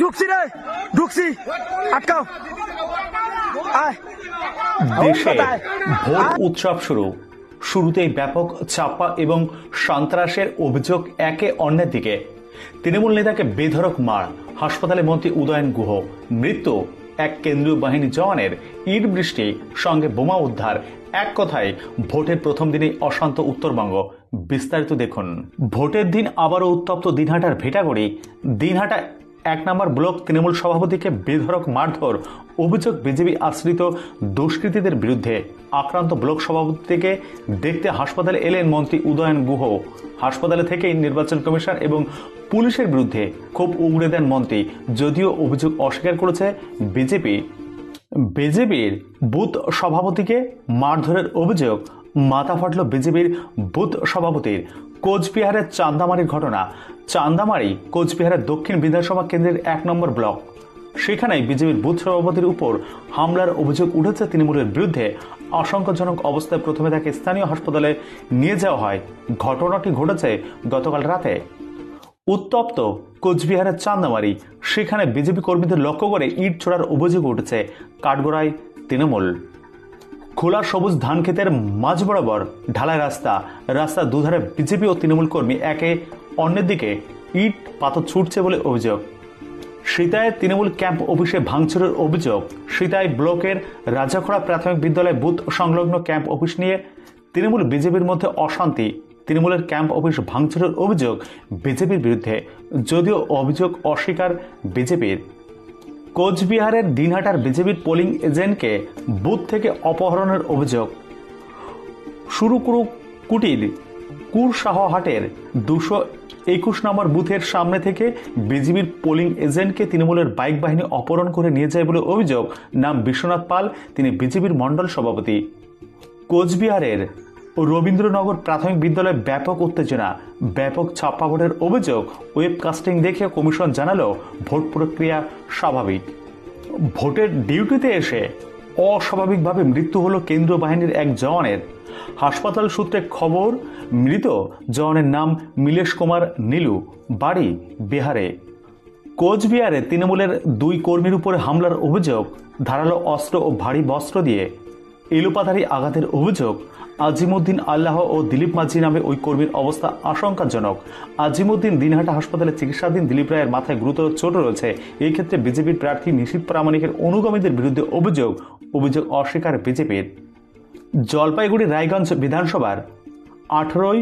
ঢুকছি রে ঢুকছি। আটকাও। আয়। দেশে ভোট উৎসব শুরু। শুরুতেই ব্যাপক চাপা এবং সন্ত্রাসের অভিযোগ একে অন্যের দিকে। তৃণমূল নেতাকে বেধরক মার হাসপাতালে মন্ত্রী উদয়ন গুহ। মৃত্যু এক কেন্দ্রীয় বাহিনী জওয়ানের ইট বৃষ্টি সঙ্গে বোমা উদ্ধার। এক কথায় ভোটের প্রথম দিনেই অশান্ত উত্তরবঙ্গ। বিস্তারিত দেখুন। ভোটের দিন আবারও উত্তপ্ত দিনহাটার ভেটাগড়ি। দিনহাটা এক নম্বর ব্লক তৃণমূল সভাপতিকে বেধরক মারধর, অভিযোগ বিজেপি আশ্রিত দুষ্কৃতীদের বিরুদ্ধে। আক্রান্ত ব্লক সভাপতি থেকে দেখতে হাসপাতালে এলেন মন্ত্রী উদয়ন গুহ। হাসপাতালে থেকেই নির্বাচন কমিশন এবং পুলিশের বিরুদ্ধে খুব উগড়ে দেন মন্ত্রী। যদিও অভিযোগ অস্বীকার করেছে বিজেপি। বিজেপির বুথ সভাপতিকে মারধরের অভিযোগ মাথা ফাটল বিজেপির বুথ সভাপতির। কোচবিহারের চান্দামারির ঘটনা। চান্দামারি কোচবিহারের দক্ষিণ বিধানসভা কেন্দ্রের এক নম্বর ব্লক। সেখানেই বিজেপির বুথ সভাপতির উপর হামলার অভিযোগ উঠেছে তৃণমূলের বিরুদ্ধে। আশঙ্কাজনক অবস্থায় প্রথমে তাকে স্থানীয় হাসপাতালে নিয়ে যাওয়া হয়। ঘটনাটি ঘটেছে গতকাল রাতে। উত্তপ্ত কোচবিহারের চান্দামারি। সেখানে বিজেপি কর্মীদের লক্ষ্য করে ইট ছোড়ার অভিযোগ উঠেছে কাঠগড়ায় তৃণমূল। খোলা সবুজ ধান ক্ষেতের মাঝ বরাবর ঢালাই রাস্তা, রাস্তার দুধারে বিজেপি ও তৃণমূল কর্মী একে অন্যের দিকে ইট, পাথর ছুটছে বলে অভিযোগ। সীতায় তৃণমূল ক্যাম্প অফিসে ভাঙচুরের অভিযোগ। সীতায় ব্লকের রাজাখড়া প্রাথমিক বিদ্যালয় বুথ সংলগ্ন ক্যাম্প অফিস নিয়ে তৃণমূল বিজেপির মধ্যে অশান্তি। তৃণমূলের ক্যাম্প অফিস ভাঙচুরের অভিযোগ বিজেপির বিরুদ্ধে। যদিও অভিযোগ অস্বীকার বিজেপির। কোচবিহারের দিনহাটার বিজেপির পোলিং এজেন্টকে বুথ থেকে অপহরণের অভিযোগ। শুরু করু কুটির কুরসাহহাটের দুশো একুশ নম্বর বুথের সামনে থেকে বিজেপির পোলিং এজেন্টকে তৃণমূলের বাইক বাহিনী অপহরণ করে নিয়ে যায় বলে অভিযোগ। নাম বিশ্বনাথ পাল, তিনি বিজেপির মণ্ডল সভাপতি। কোচবিহারের রবীন্দ্রনগর প্রাথমিক বিদ্যালয়ে ব্যাপক উত্তেজনা, ব্যাপক ছাপ্পা ভোটের অভিযোগ ওয়েবকাস্টিং দেখে কমিশন জানালো ভোট প্রক্রিয়া স্বাভাবিক। ভোটের ডিউটিতে এসে অস্বাভাবিকভাবে মৃত্যু হলো কেন্দ্রীয় বাহিনীর এক জওয়ানের। হাসপাতাল সূত্রে খবর, মৃত জওয়ানের নাম মিলেশ কুমার নীলু, বাড়ি বিহারে। কোচবিহারে তৃণমূলের দুই কর্মীর উপরে হামলার অভিযোগ, ধারালো অস্ত্র ও ভারী বস্ত্র দিয়ে এলোপাতারি আঘাতের অভিযোগ, আজিমুদ্দিন আল্লাহ ও দিলীপ মাঝি নামে ওই কর্মীর অবস্থা আশঙ্কাজনক। আজিমুদ্দিন দিনহাটা হাসপাতালে চিকিৎসাধীন দিলীপ রায়ের মাথায় গুরুতর চোট রয়েছে। এই ক্ষেত্রে বিজেপির প্রার্থী নিশীত প্রামাণিকের অনুগামীদের বিরুদ্ধে অভিযোগ অভিযোগ অস্বীকার বিজেপির। জলপাইগুড়ি রায়গঞ্জ বিধানসভার আঠারোই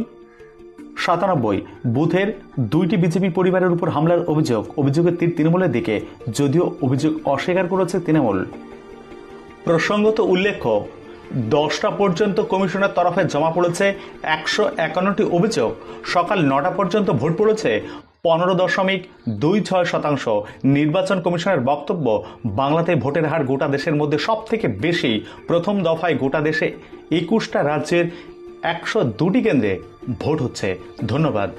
সাতানব্বই বুথের দুইটি বিজেপি পরিবারের উপর হামলার অভিযোগ, অভিযোগের তীর তৃণমূলের দিকে, যদিও অভিযোগ অস্বীকার করেছে তৃণমূল। প্রসঙ্গত উল্লেখ্য দশটা পর্যন্ত কমিশনের তরফে জমা পড়েছে একশো একান্নটি অভিযোগ। সকাল নটা পর্যন্ত ভোট পড়েছে পনেরো দশমিক দুই ছয় শতাংশ। নির্বাচন কমিশনের বক্তব্য, বাংলাতে ভোটের হার গোটা দেশের মধ্যে সব থেকে বেশি। প্রথম দফায় গোটা দেশে একুশটা রাজ্যের একশো দুটি কেন্দ্রে ভোট হচ্ছে। ধন্যবাদ।